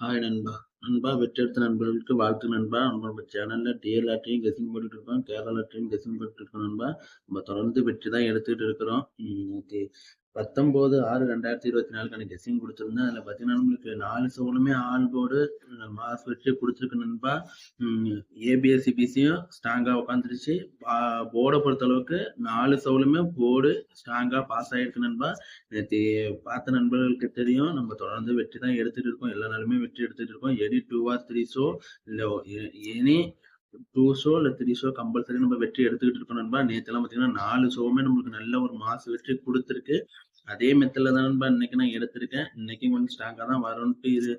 Hi நண்பா. நண்பா வெற்றெடுத்த நண்பர்களுக்கு வாழ்த்து நண்பா. நம்ம சேனலில் டிஎல் ஆட்டையும் கெஸிங் போட்டுட்டு இருக்கோம் கேரளா ஆட்டையும் கெஸிங் போட்டுட்டு இருக்கோம் நண்பா. நம்ம தொடர்ந்து வெற்றி தான் எடுத்துக்கிட்டு இருக்கிறோம். ஓகே பத்தொம்போது ஆறு ரெண்டாயிரத்தி இருபத்தி நாலுக்கான கெஸிங் கொடுத்துருந்தேன் அதில் பார்த்தீங்கன்னா நம்மளுக்கு நாலு சவுலுமே ஆல் போர்டு மாஸ் வெற்றி கொடுத்துருக்கு நண்பா. ஏபிஎஸ்சிபிசியும் ஸ்ட்ராங்காக உட்காந்துருச்சு போர்டை பொறுத்த அளவுக்கு நாலு சவுலுமே போர்டு ஸ்ட்ராங்காக பாஸ் ஆகிருக்கு நண்பா. நேற்று பார்த்த நண்பர்களுக்கு தெரியும் நம்ம தொடர்ந்து வெற்றி தான் எடுத்துகிட்டு இருக்கோம். எல்லா நாளுமே வெற்றி எடுத்துகிட்டு இருக்கோம். Any two or three show இல்லை எனி டூ ஷோ இல்லை த்ரீ ஷோ கம்பல்சரி நம்ம வெற்றி எடுத்துக்கிட்டு இருக்கோம் நண்பா. நேற்றுலாம் பார்த்தீங்கன்னா நாலு ஷோவுமே நம்மளுக்கு நல்ல ஒரு மாசு வெற்றி கொடுத்துருக்கு. அதே மெத்தில் தான் நண்பா இன்னைக்கு நான் எடுத்திருக்கேன். இன்னைக்கு கொஞ்சம் ஸ்ட்ராங்காக தான் வரும்ட்டு இது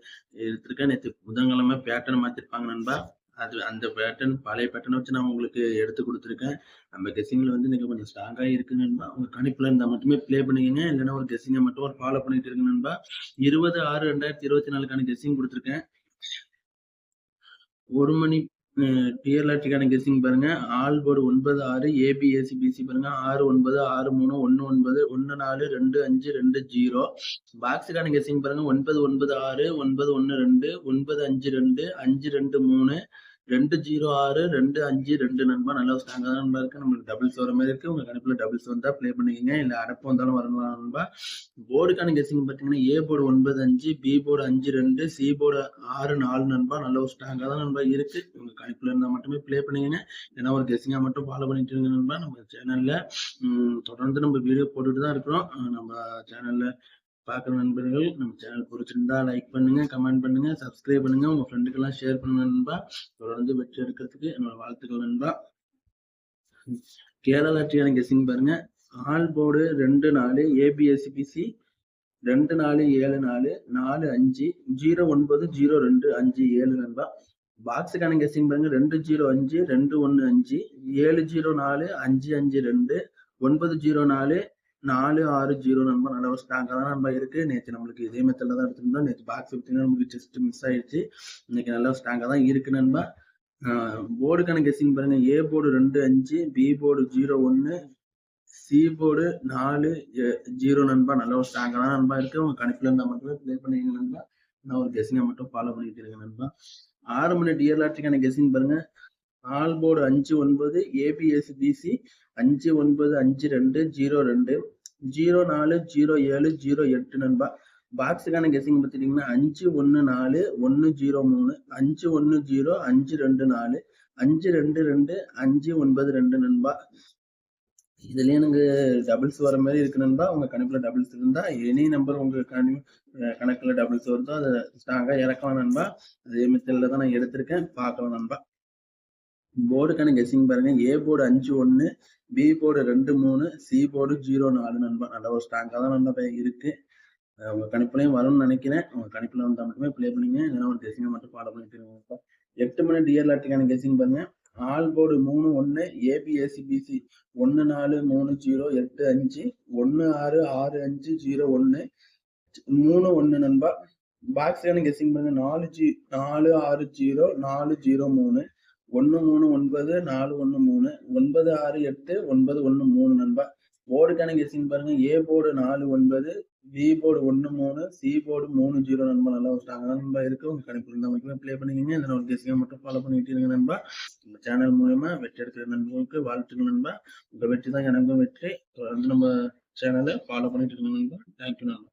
எடுத்திருக்கேன். நேற்று புதன்கிழமை பேட்டர்ன் மாற்றிருப்பாங்க நண்பா. அது அந்த பேட்டர்ன் பழைய பேட்டர்னை வச்சு நான் உங்களுக்கு எடுத்து கொடுத்துருக்கேன். நம்ம கெஸிங்கில் வந்து இன்னைக்கு கொஞ்சம் ஸ்ட்ராங்காக இருக்கு நண்பா. உங்கள் கணிப்பில் இருந்தால் மட்டுமே ப்ளே பண்ணிக்கங்க இல்லைன்னா ஒரு கெஸிங்கை மட்டும் ஒரு ஃபாலோ பண்ணிட்டு இருக்கு நண்பா. இருபது ஆறு ரெண்டாயிரத்தி இருபத்தி நாலுக்கான கெஸிங் கொடுத்துருக்கேன். ஒரு மணி டிஎல்ஆர்டிக்கான கெஸ்ஸிங் பாருங்க. ஆல் போர்டு ஒன்பது ஆறு ஏபிஎஸ்சி பிசி பாருங்க. ஆறு ஒன்பது ஆறு மூணு ஒன்று ஒன்பது ஒன்று நாலு ரெண்டு அஞ்சு ரெண்டு ஜீரோ பாக்ஸுக்கான கெஸ்ஸிங் பாருங்க. ஒன்பது ஒன்பது ஆறு ஒன்பது ஒன்று ரெண்டு ஒன்பது அஞ்சு ரெண்டு அஞ்சு ரெண்டு மூணு ரெண்டு ஜீரோ ஆறு ரெண்டு அஞ்சு ரெண்டு நண்பா நல்ல ஸ்ட்ராங்காக தான் நண்பா இருக்கு. நம்மளுக்கு டபுள்ஸ் வர மாதிரி இருக்கு. உங்க கணக்கில் டபுள்ஸ் வந்தால் ப்ளே பண்ணிக்கோங்க. இல்லை அடப்பு வந்தாலும் வரலாம் நண்பா. போர்டுக்கான கெஸிங் பார்த்தீங்கன்னா ஏ போர்டு ஒன்பது அஞ்சு பி போர்டு அஞ்சு ரெண்டு சி போர்டு ஆறு நாலு நண்பா. நல்ல ஒரு ஸ்ட்ராங்காக தான் நண்பா இருக்கு. உங்க கணிப்புல இருந்தால் மட்டுமே ப்ளே பண்ணிக்கங்க. ஏன்னா ஒரு கெஸிங்காக மட்டும் ஃபாலோ பண்ணிட்டு இருங்க நண்பா. நம்ம சேனல்ல தொடர்ந்து நம்ம வீடியோ போட்டுட்டு தான் இருக்கிறோம். நம்ம சேனல்ல பார்க்குற நண்பர்கள் நம்ம சேனல் பிடிச்சிருந்தா லைக் பண்ணுங்க கமெண்ட் பண்ணுங்க சப்ஸ்கிரைப் பண்ணுங்க உங்க ஃப்ரெண்டுக்கெல்லாம் ஷேர் பண்ணுங்க நண்பா. தொடர்ந்து வெற்றி எடுக்கிறதுக்கு என்னோட வாழ்த்துக்கள் நண்பா. கேரளா ட்ரியான கெஸிங் பாருங்க. ஆல் போர்டு ரெண்டு நாலு ஏபிஎஸ்பிசி ரெண்டு நாலு ஏழு நாலு நாலு அஞ்சு ஜீரோ ஒன்பது ஜீரோ ரெண்டு அஞ்சு ஏழு நண்பா. பாக்ஸுக்கான கெஸிங் பாருங்க. ரெண்டு ஜீரோ அஞ்சு ரெண்டு ஒன்று அஞ்சு ஏழு ஜீரோ நாலு அஞ்சு அஞ்சு ரெண்டு ஒன்பது ஜீரோ நாலு நாலு ஆறு ஜீரோ நண்பா நல்ல ஒரு ஸ்ட்ராங்காக தான் நண்பா இருக்கு. நேற்று நம்மளுக்கு இதே மெத்தடில் தான் எடுத்திருந்தோம். நேற்று பாக்ஸ் ஃபிஃப்டின் நமக்கு ஜஸ்ட் மிஸ் ஆயிடுச்சு. இன்னைக்கு நல்ல ஸ்ட்ராங்காக தான் இருக்கு நண்பா. போர்டுக்கான கெஸ்ஸிங் பாருங்க. ஏ போர்டு ரெண்டு அஞ்சு பி போர்டு ஜீரோ ஒன்று சி போர்டு நாலு ஜீரோ நண்பா. நல்ல ஒரு ஸ்ட்ராங்காக தான் நண்பா இருக்கு. உங்க கணிப்பில் இருந்தால் மட்டுமே ப்ளே பண்ணிங்க நண்பா. நான் ஒரு கெஸிங்கை மட்டும் ஃபாலோ பண்ணிட்டு இருக்கேன் நண்பா. ஆறு மணி டியர் லாட்ரிக்கான கெஸிங் பாருங்க. ஆல் போர்டு அஞ்சு ஒன்பது ஏபிஎஸ் பிசி அஞ்சு ஒன்பது அஞ்சு ரெண்டு ஜீரோ ரெண்டு ஜீரோ நாலு ஜீரோ ஏழு ஜீரோ எட்டு நண்பா. பாக்ஸுக்கான கெஸிங் பார்த்துட்டிங்கன்னா அஞ்சு ஒன்று நாலு ஒன்று ஜீரோ மூணு அஞ்சு ஒன்று ஜீரோ அஞ்சு ரெண்டு நாலு அஞ்சு ரெண்டு ரெண்டு அஞ்சு ஒன்பது ரெண்டு நண்பா. இதுலயே எனக்கு டபுள்ஸ் வர மாதிரி இருக்கு நண்பா. உங்க கணக்குல டபுள்ஸ் இருந்தா எனி நம்பர் உங்க கணக்குல டபுள்ஸ் வருதோ அதை ஸ்ட்ராங்கா இறக்கலாம் நண்பா. அதே மெத்தடில் தான் நான் எடுத்திருக்கேன். பார்க்கலாம் நண்பா. போர்டுக்கான கெஸிங் பாருங்க. ஏ போர்டு அஞ்சு ஒன்று பி போர்டு ரெண்டு மூணு சி போர்டு ஜீரோ நாலு நண்பா நல்ல ஒரு ஸ்ட்ராங்காக தான் நண்பா இருக்கு. உங்க கணிப்புலையும் வரும்னு நினைக்கிறேன். உங்க கணிப்புல வந்து மட்டுமே ப்ளே பண்ணுங்க. இல்லைன்னா ஒரு கெஸிங்கை மட்டும் ஃபாலோ பண்ணிட்டு எட்டு மணி டிஆர் லாட்டிக்கான கெஸிங் பாருங்க. ஆல் போர்டு மூணு ஒன்று ஏபிஎஸ்சிபிசி ஒன்று நாலு மூணு ஜீரோ எட்டு அஞ்சு. ஒன்று ஆறு ஆறு அஞ்சு ஜீரோ ஒன்று மூணு ஒன்று நண்பா. பாக்ஸ்க்கான கெஸிங் பாருங்க. நாலு ஜி நாலு ஆறு ஜீரோ நாலு ஜீரோ மூணு. ஒன்று மூணு ஒன்பது நாலு ஒன்று மூணு ஒன்பது ஆறு எட்டு ஒன்பது ஒன்று மூணு நண்பா. போர்டுக்கான கெஸிங் பாருங்க. ஏ போர்டு நாலு ஒன்பது பி போர்டு ஒன்று மூணு சி போர்டு மூணு ஜீரோ நண்பா. நல்லா வச்சுட்டாங்க. நண்பா இருக்கு. உங்க கணிப்பு இருந்தால் மட்டுமே ப்ளே பண்ணிக்கிங்க. இந்த ஒரு கெஸிங்கை மட்டும் ஃபாலோ பண்ணிட்டு இருங்க நண்பா. இந்த சேனல் மூலயமா வெற்றி எடுக்கிற நண்பர்களுக்கு வாழ்த்துக்கள் நண்பா. உங்க வெற்றி தான் எனக்கும் வெற்றி. தொடர்ந்து நம்ம சேனலை ஃபாலோ பண்ணிட்டு இருக்கணும் நண்பா. தேங்க்யூ நண்பா.